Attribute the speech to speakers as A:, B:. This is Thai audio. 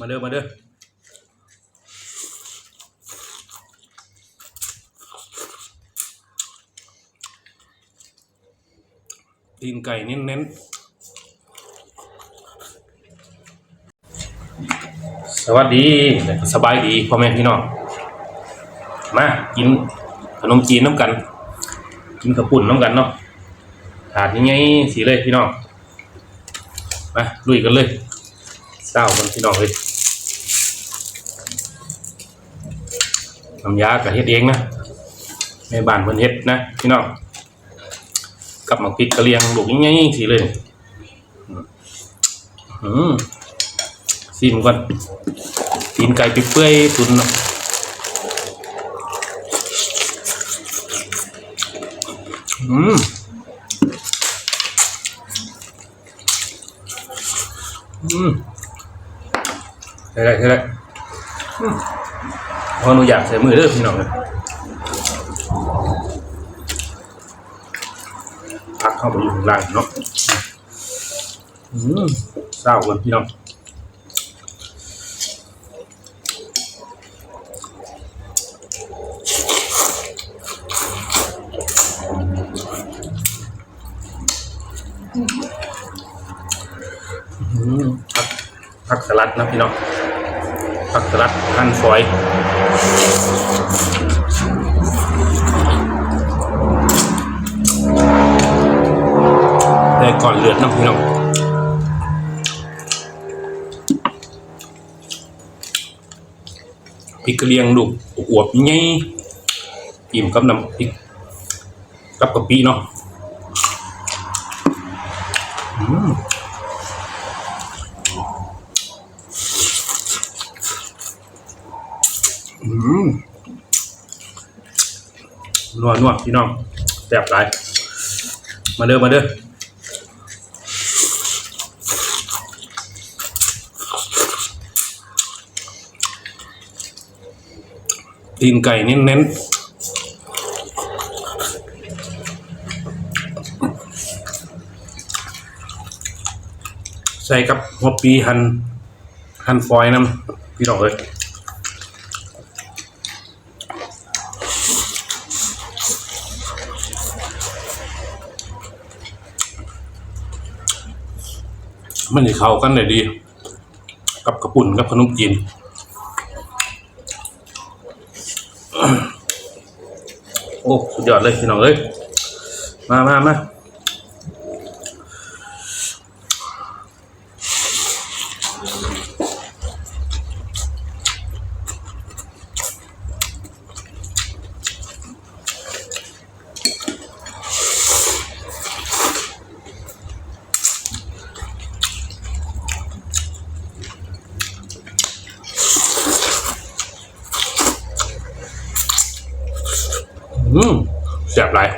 A: มาเด้อมาเด้อตีนไก่เน้นๆ สวัสดี สบายดีพ่อแม่พี่น้อง มากินขนมจีนน้ำกัน กินกระปุ่นน้ำกันเนาะถาดยังไงสีเลยพี่น้อง มาลุยกันเลยเศร้ากันพี่น้องเลย น้ำยากับเฮ็ดเองนะในบ้านเพิ่นเฮ็ดนะพี่น้องกับหมักพริกกระเลียงลูกยังไงสีเลยอืมซีมก่อนตีนไก่เปื่อยๆตุนนะอืมอืมใช่ได้ใช่ได้ อืมพอหนูอยากใส่มือเด้อพี่น้องเลยพักเข้าไปอยู่ข้างล่างเนาะอืมเศร้ากันพี่น้องอืมผักผักสลัดนะพี่น้อง ผักสลัดหั่นฝอยได้ก่อนเลือดน้ำพี่น้องพริกกระเลียงลูกอวบๆใหญ่อิ่มกับน้ำพริกกับกะปิเนาะมอืม นัวนัวพี่น้องแซ่บหลายมาเด้อมาเด้อตีนไก่เน้นๆใส่กับหัวปีหันหันฟอยน้ำพี่น้องเลย มันจะเข้ากันได้ดี กับกระปุ่นกับขนมจีนโอ้สุดยอดเลยพี่น้องเอ้ยมามามา อืมแซ่บหลาย